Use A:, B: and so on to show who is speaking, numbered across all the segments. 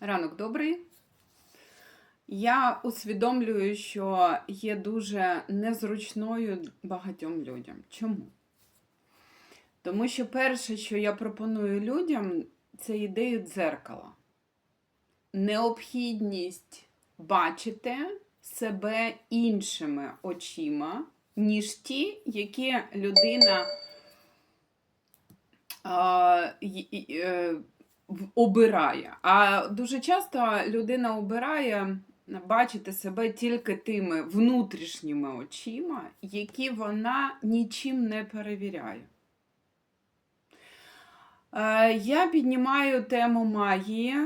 A: Ранок добрий. Я усвідомлюю, що є дуже незручною багатьом людям. Чому? Тому що перше, що я пропоную людям, це ідею дзеркала. Необхідність бачити себе іншими очима, ніж ті, які людина е, обирає. А дуже часто людина обирає бачити себе тільки тими внутрішніми очима, які вона нічим не перевіряє. Е, Я піднімаю тему магії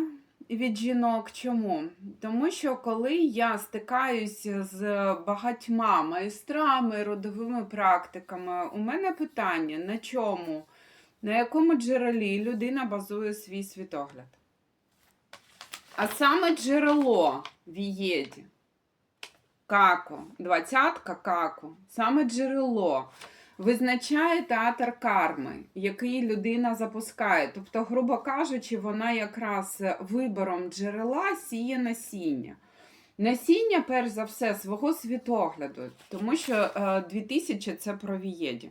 A: від жінок. Чому? Тому що коли я стикаюся з багатьма майстрами, родовими практиками, у мене питання, на чому, на якому джерелі людина базує свій світогляд. А саме джерело в Ієді, каку, двадцятка каку, саме джерело визначає театр карми, який людина запускає. Тобто, грубо кажучи, вона якраз вибором джерела сіє насіння. Насіння, перш за все, свого світогляду, тому що е, 2000 це про Вієді.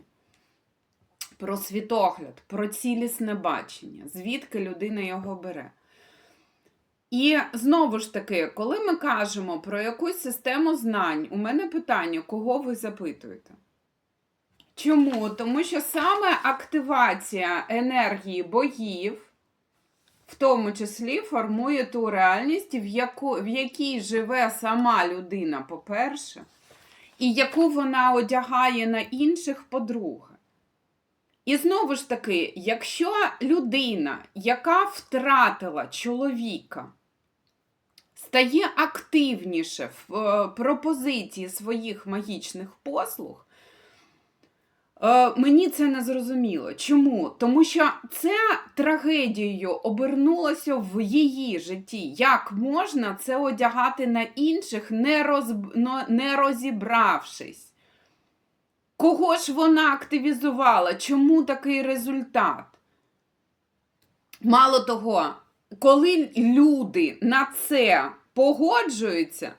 A: Про світогляд, про цілісне бачення, звідки людина його бере. І знову ж таки, коли ми кажемо про якусь систему знань, у мене питання, кого ви запитуєте? Чому? Тому що саме активація енергії богів, в тому числі, формує ту реальність, в, яку, в якій живе сама людина, по-перше, і яку вона одягає на інших, по-друге. І знову ж таки, якщо людина, яка втратила чоловіка, стає активніше в е, пропозиції своїх магічних послуг, е, мені це не зрозуміло. Чому? Тому що це трагедією обернулося в її житті. Як можна це одягати на інших, не, розб... не розібравшись? Кого ж вона активізувала? Чому такий результат? Мало того, коли люди на це погоджуються,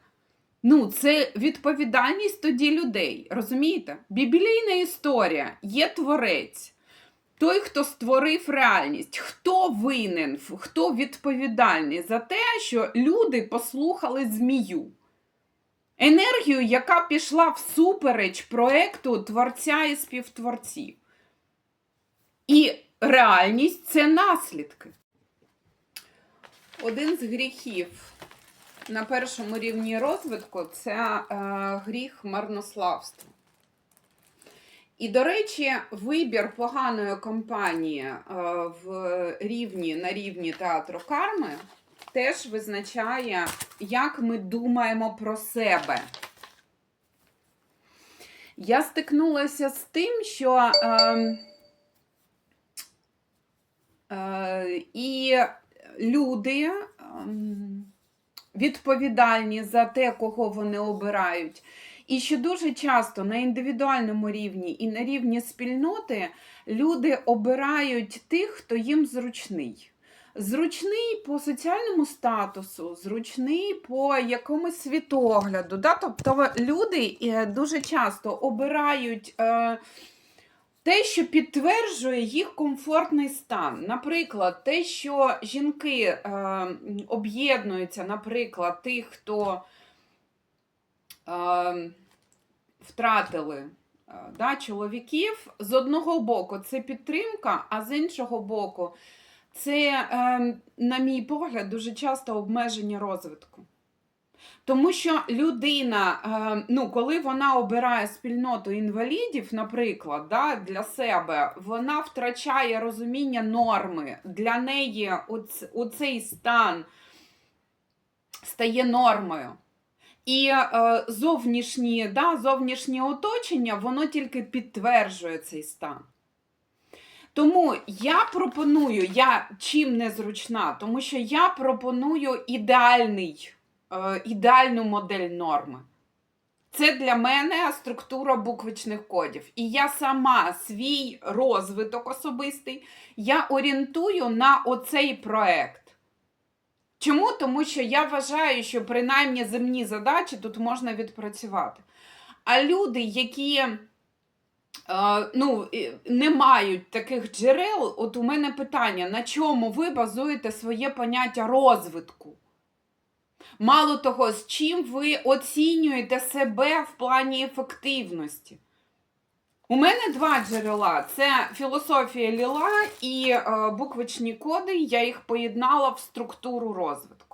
A: ну, це відповідальність тоді людей. Розумієте? Біблійна історія є творець. Той, хто створив реальність, хто винен, хто відповідальний за те, що люди послухали змію. Енергію, яка пішла всупереч проекту творця і співтворців. І реальність це наслідки. Один з гріхів на першому рівні розвитку це е, гріх марнославства. І, до речі, вибір поганої компанії е, в рівні на рівні театру карми теж визначає, як ми думаємо про себе. Я стикнулася з тим, що е, е, і люди ем, відповідальні за те, кого вони обирають. І що дуже часто на індивідуальному рівні і на рівні спільноти люди обирають тих, хто їм зручний. Зручний по соціальному статусу, зручний по якомусь світогляду. Да? Тобто люди е, дуже часто обирають е, те, що підтверджує їх комфортний стан. Наприклад, те, що жінки е, об'єднуються, наприклад, тих, хто втратили да, чоловіків, з одного боку це підтримка, а з іншого боку, це, е, на мій погляд, дуже часто обмеження розвитку. Тому що людина, е, ну, коли вона обирає спільноту інвалідів, наприклад, да, для себе, вона втрачає розуміння норми. Для неї оцей стан стає нормою. І е, зовнішні, да, зовнішнє оточення, воно тільки підтверджує цей стан. Тому я пропоную, я чим не зручна, тому що я пропоную ідеальний, е, ідеальну модель норми. Це для мене структура буквичних кодів. І я сама свій розвиток особистий я орієнтую на оцей проект. Чому? Тому що я вважаю, що принаймні земні задачі тут можна відпрацювати. А люди, які ну, не мають таких джерел, от у мене питання: на чому ви базуєте своє поняття розвитку? Мало того, з чим ви оцінюєте себе в плані ефективності? У мене два джерела: це філософія Ліла і е, буквичні коди. Я їх поєднала в структуру розвитку.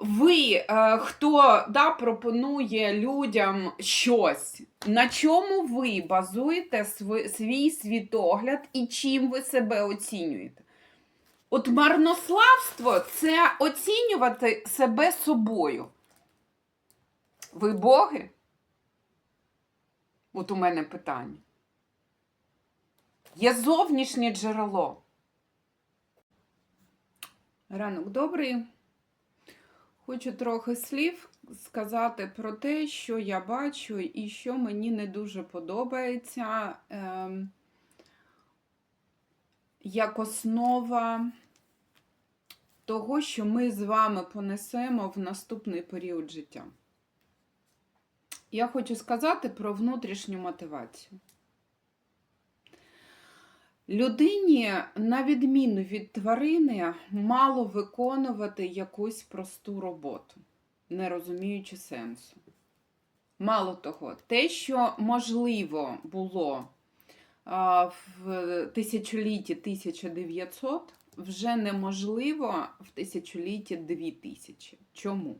A: Ви, е, хто да, пропонує людям щось, на чому ви базуєте свій, свій світогляд і чим ви себе оцінюєте? От марнославство це оцінювати себе собою. Ви боги? От у мене питання. Є зовнішнє джерело. Ранок добрий. Хочу трохи слів сказати про те, що я бачу і що мені не дуже подобається ем, як основа того, що ми з вами понесемо в наступний період життя. Я хочу сказати про внутрішню мотивацію. Людині, на відміну від тварини, мало виконувати якусь просту роботу, не розуміючи сенсу. Мало того, те, що можливо було в тисячолітті 1900, вже неможливо в тисячолітті 2000. Чому?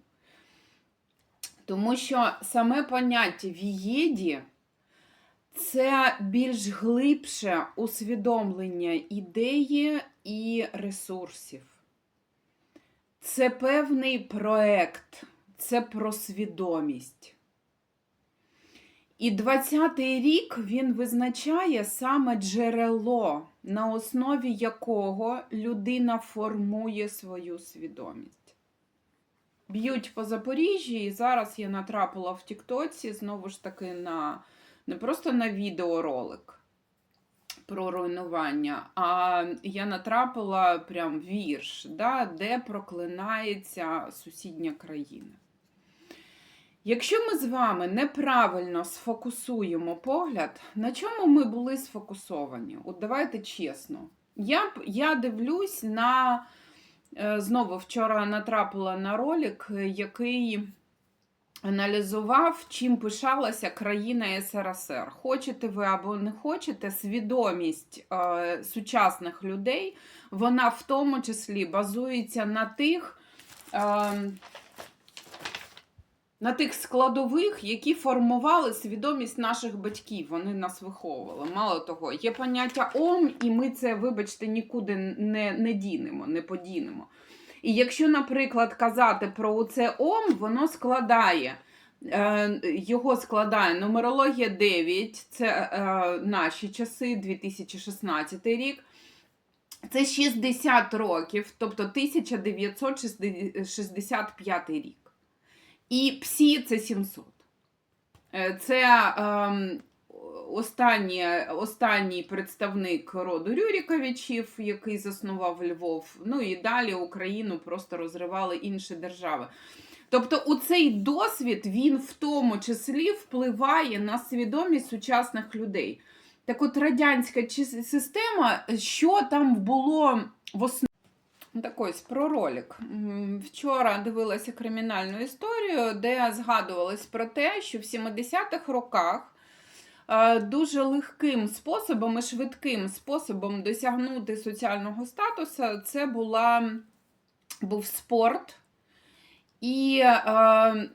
A: Тому що саме поняття вієді це більш глибше усвідомлення ідеї і ресурсів. Це певний проект, це про свідомість. І 20-й рік він визначає саме джерело, на основі якого людина формує свою свідомість. Б'ють по Запоріжжі, і зараз я натрапила в Тіктоці знову ж таки на не просто на відеоролик про руйнування, а я натрапила прям вірш, да, де проклинається сусідня країна. Якщо ми з вами неправильно сфокусуємо погляд, на чому ми були сфокусовані? От давайте чесно. Я, я дивлюсь на. Е, Знову вчора натрапила на ролик, який аналізував, чим пишалася країна СРСР. Хочете ви або не хочете, свідомість е, сучасних людей, вона в тому числі базується на тих. Е, на тих складових, які формували свідомість наших батьків, вони нас виховували. Мало того, є поняття ом, і ми це, вибачте, нікуди не, не дінемо, не подінемо. І якщо, наприклад, казати про це ом, воно складає. е, Його складає нумерологія 9, це е, наші часи, 2016 рік. Це 60 років, тобто 1965 рік. І псі це 700. Е, Це е, останній, останній представник роду Рюріковичів, який заснував Львов. Ну і далі Україну просто розривали інші держави. Тобто, у цей досвід він в тому числі впливає на свідомість сучасних людей. Так от радянська система, що там було в основі? Так ось про ролик. Вчора дивилася кримінальну історію, де згадувалось про те, що в 70-х роках дуже легким способом і швидким способом досягнути соціального статусу це була, був спорт і е,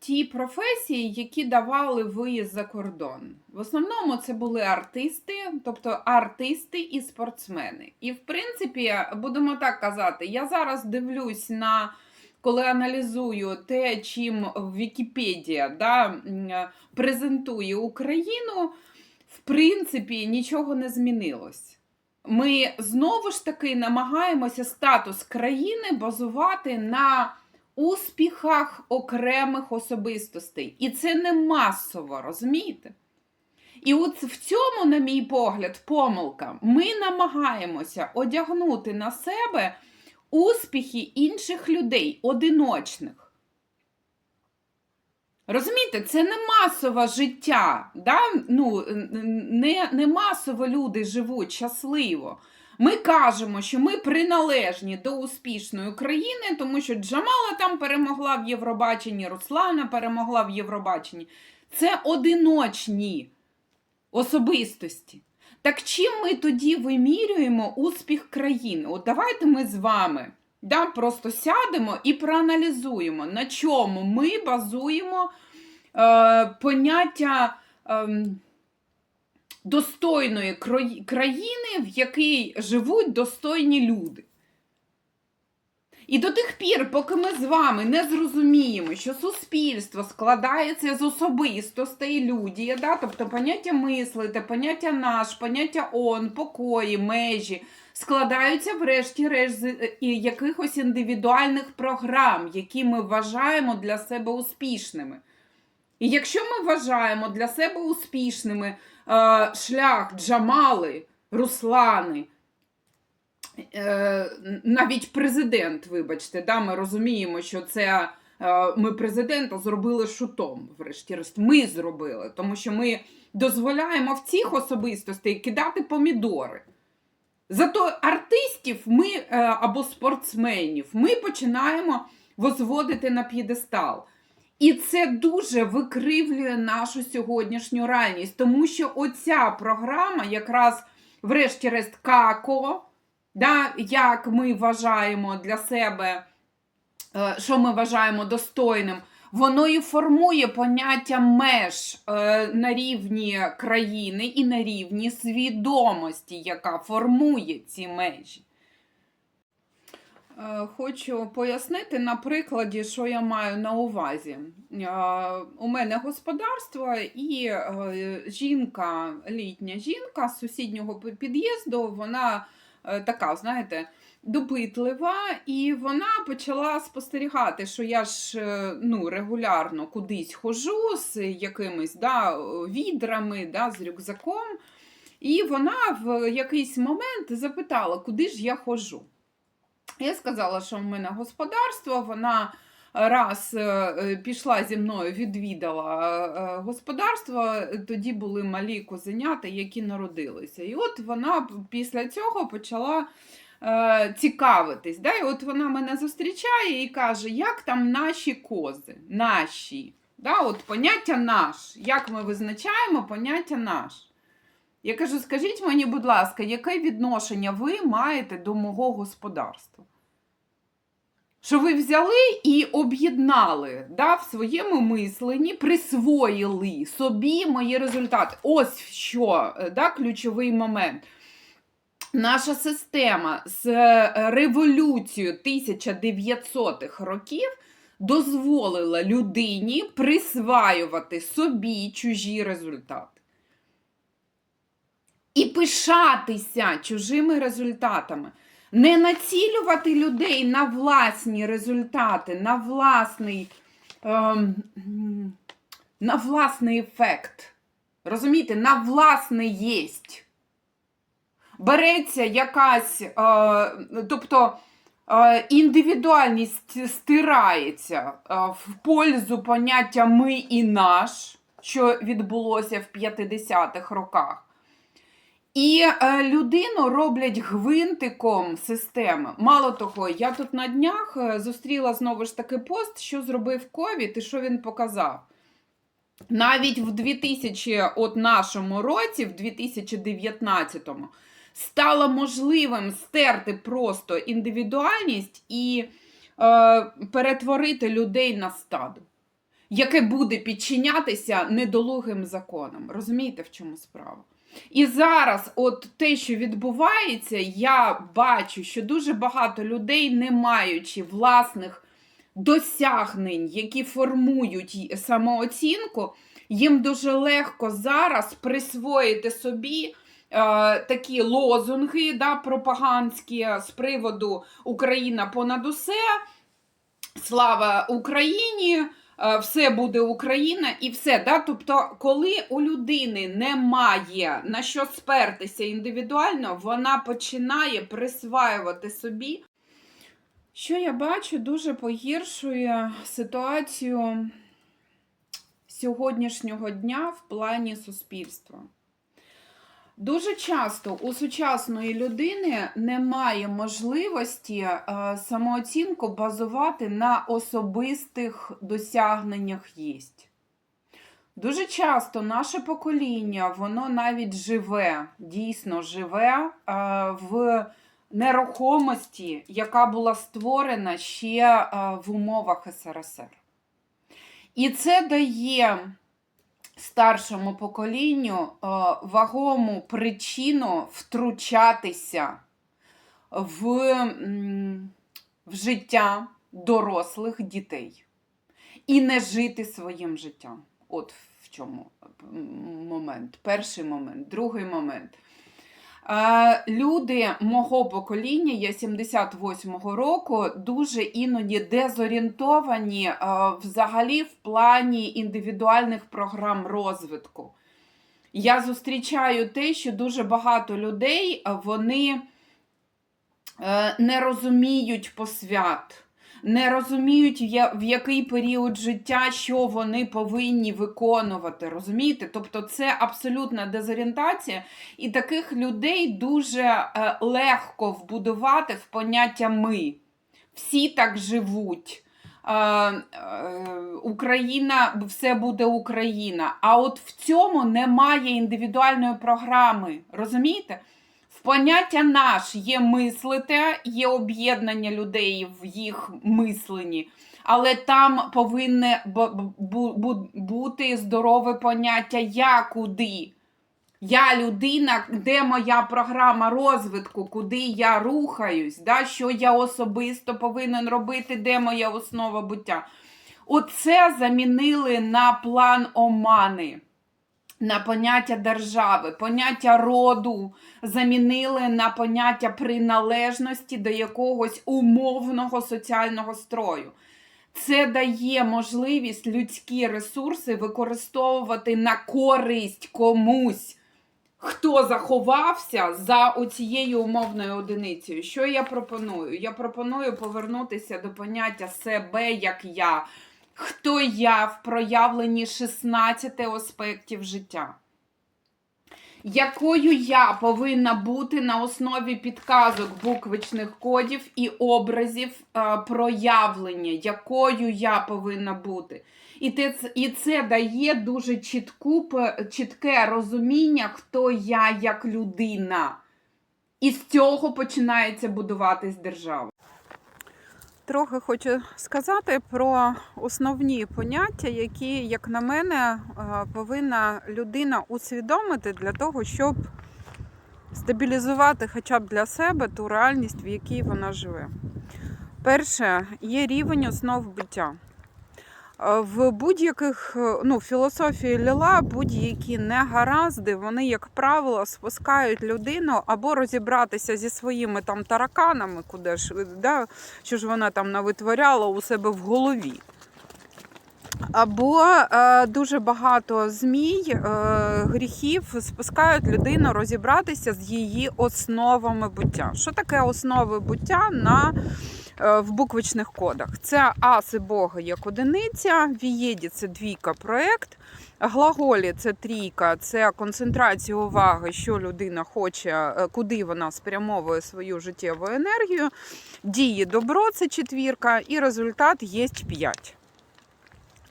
A: ті професії, які давали виїзд за кордон. В основному це були артисти, тобто артисти і спортсмени. І, в принципі, будемо так казати, я зараз дивлюсь на. Коли аналізую те, чим Вікіпедія да, презентує Україну, в принципі, нічого не змінилось. Ми знову ж таки намагаємося статус країни базувати на успіхах окремих особистостей. І це не масово, розумієте? І от в цьому, на мій погляд, помилка. Ми намагаємося одягнути на себе успіхи інших людей, одиночних. Розумієте, це не масове життя. Да? Ну, не, не масово люди живуть щасливо. Ми кажемо, що ми приналежні до успішної країни, тому що Джамала там перемогла в Євробаченні, Руслана перемогла в Євробаченні. Це одиночні особистості. Так чим ми тоді вимірюємо успіх країни? От давайте ми з вами да, просто сядемо і проаналізуємо, на чому ми базуємо е, поняття е, достойної країни, в якій живуть достойні люди. І до тих пір, поки ми з вами не зрозуміємо, що суспільство складається з особистостей людія, да? тобто поняття мислити, поняття наш, поняття он, покої, межі, складаються врешті-решт з е, якихось індивідуальних програм, які ми вважаємо для себе успішними. І якщо ми вважаємо для себе успішними е, шлях Джамали, Руслани, навіть президент, вибачте, да, ми розуміємо, що це е, ми президента зробили шутом, врешті-решт. Ми зробили, тому що ми дозволяємо в цих особистостей кидати помідори. Зато артистів ми е, або спортсменів ми починаємо возводити на п'єдестал. І це дуже викривлює нашу сьогоднішню реальність, тому що оця програма, якраз, врешті-решт, како, да, як ми вважаємо для себе, е, що ми вважаємо достойним, воно і формує поняття меж е, на рівні країни і на рівні свідомості, яка формує ці межі. Е, Хочу пояснити на прикладі, що я маю на увазі. У мене господарство і жінка, літня жінка з сусіднього під'їзду, вона така, знаєте, допитлива, і вона почала спостерігати, що я ж е, ну, регулярно кудись ходжу з якимись да, відрами, да, з рюкзаком. І вона в якийсь момент запитала, куди ж я ходжу. Я сказала, що в мене господарство. Вона раз е, е, пішла зі мною, відвідала е, господарство. Тоді були малі козенята, які народилися. І от вона після цього почала цікавитись. Да? І от вона мене зустрічає і каже, як там наші кози, наші. Да? От поняття наш. Як ми визначаємо поняття наш? Я кажу, скажіть мені, будь ласка, яке відношення ви маєте до мого господарства? Що ви взяли і об'єднали да, в своєму мисленні, присвоїли собі мої результати. Ось що е, да, ключовий момент. Наша система з е, революцією 1900-х років дозволила людині присваювати собі чужі результати і пишатися чужими результатами. Не націлювати людей на власні результати, на власний, ем, на власний ефект. Розумієте, на власне єсть. Береться якась, е, тобто е, індивідуальність стирається е, в пользу поняття ми і наш, що відбулося в 50-х роках. І е, людину роблять гвинтиком системи. Мало того, я тут на днях е, зустріла знову ж таки пост, що зробив ковід і що він показав. Навіть в 2000 от нашому році, в 2019-му, стало можливим стерти просто індивідуальність і е, перетворити людей на стадо, яке буде підчинятися недолугим законам. Розумієте, в чому справа? І зараз, от те, що відбувається, я бачу, що дуже багато людей, не маючи власних досягнень, які формують самооцінку, їм дуже легко зараз присвоїти собі. е, Такі лозунги да, пропагандські з приводу Україна понад усе, слава Україні, все буде Україна і все. Да? Тобто, коли у людини немає на що спертися індивідуально, вона починає присваювати собі Що я бачу, дуже погіршує ситуацію сьогоднішнього дня в плані суспільства. Дуже часто у сучасної людини немає можливості е, самооцінку базувати на особистих досягненнях єсть. Дуже часто наше покоління, воно навіть живе, дійсно живе е, в нерухомості, яка була створена ще е, в умовах СРСР. І це дає старшому поколінню е, вагому причину втручатися в, в життя дорослих дітей і не жити своїм життям. От в чому момент. Перший момент, другий момент. Е, Люди мого покоління, я 78-го року, дуже іноді дезорієнтовані е, взагалі в плані індивідуальних програм розвитку. Я зустрічаю те, що дуже багато людей е, вони не розуміють посвят, не розуміють, в який період життя що вони повинні виконувати. Розумієте? Тобто це абсолютна дезорієнтація, і таких людей дуже е, легко вбудувати в поняття ми. Всі так живуть. Е, е, Україна, все буде Україна. А от в цьому немає індивідуальної програми. Розумієте? Поняття наш є мислите, є об'єднання людей в їх мисленні, але там повинне бу- бу- бу- бути здорове поняття я куди. Я людина, де моя програма розвитку, куди я рухаюсь, да, що я особисто повинен робити, де моя основа буття. Оце замінили на план омани, на поняття держави, поняття роду замінили на поняття приналежності до якогось умовного соціального строю. Це дає можливість людські ресурси використовувати на користь комусь хто заховався за оцією умовною одиницею. Що я пропоную? Я пропоную повернутися до поняття себе як я. Хто я в проявленні 16 аспектів життя? Якою я повинна бути на основі підказок буквичних кодів і образів е, проявлення, якою я повинна бути? І, те, і це дає дуже чітку, чітке розуміння, хто я як людина. І з цього починається будуватись держава. Трохи хочу сказати про основні поняття, які, як на мене, е, повинна людина усвідомити для того, щоб стабілізувати хоча б для себе ту реальність, в якій вона живе. Перше, є рівень основ буття. Е, В будь-яких е, ну, філософії Ліла будь-які негаразди, вони, як правило, спускають людину або розібратися зі своїми там тараканами, куди ж, да, що ж вона там навитворяла у себе в голові. Або е, дуже багато змій, е, гріхів спускають людину розібратися з її основами буття. Що таке основи буття на в буквичних кодах. Це аси Бога як одиниця, вієді це двійка проект, глаголі це трійка, це концентрація уваги, що людина хоче, е, куди вона спрямовує свою життєву енергію. Дії добро це четвірка, і результат є 5.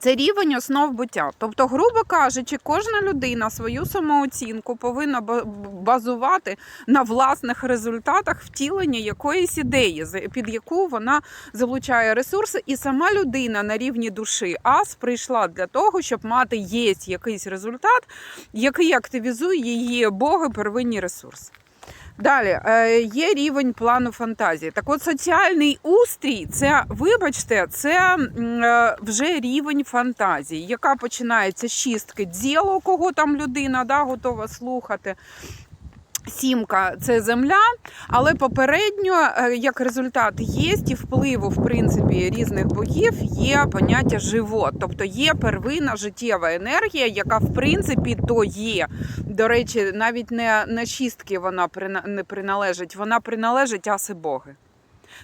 A: Це рівень основ буття. Тобто, грубо кажучи, кожна людина свою самооцінку повинна базувати на власних результатах втілення якоїсь ідеї, під яку вона залучає ресурси, і сама людина на рівні душі ас прийшла для того, щоб мати єсть якийсь результат, який активізує її боги первинні ресурси. Далі е, є рівень плану фантазії. Так от соціальний устрій, це, вибачте, це е, вже рівень фантазії, яка починається з чистки діло, кого там людина да, готова слухати. Сімка це земля, але попередньо, е, як результат є і впливу в принципі різних богів є поняття живот, тобто є первинна життєва енергія, яка в принципі то є. До речі, навіть не на шістки вона не приналежить, вона приналежить аси боги.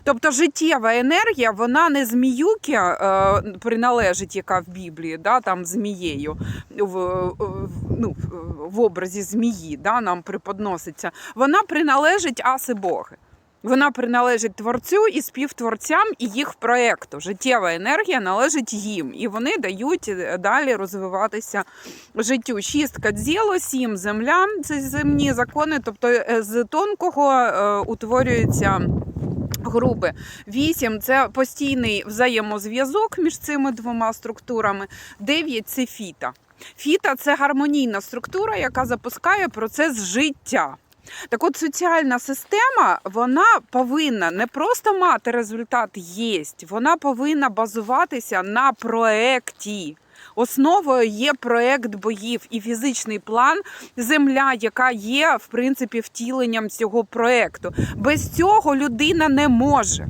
B: Тобто життєва енергія, вона не зміюки е, приналежить, яка в Біблії, да, там змією в, в, ну, в образі змії да, нам преподноситься. Вона приналежить аси Боги. Вона приналежить творцю і співтворцям і їх проекту. Життєва енергія належить їм, і вони дають е, далі розвиватися життю. Шістка дзіло, сім земля це земні закони, тобто е, з тонкого е, утворюється. Грубе. Вісім це постійний взаємозв'язок між цими двома структурами. Дев'ять це фіта. Фіта це гармонійна структура, яка запускає процес життя. Так от соціальна система вона повинна не просто мати результат єсть, вона повинна базуватися на проекті. Основою є проект боїв і фізичний план земля, яка є в принципі втіленням цього проекту. Без цього людина не може.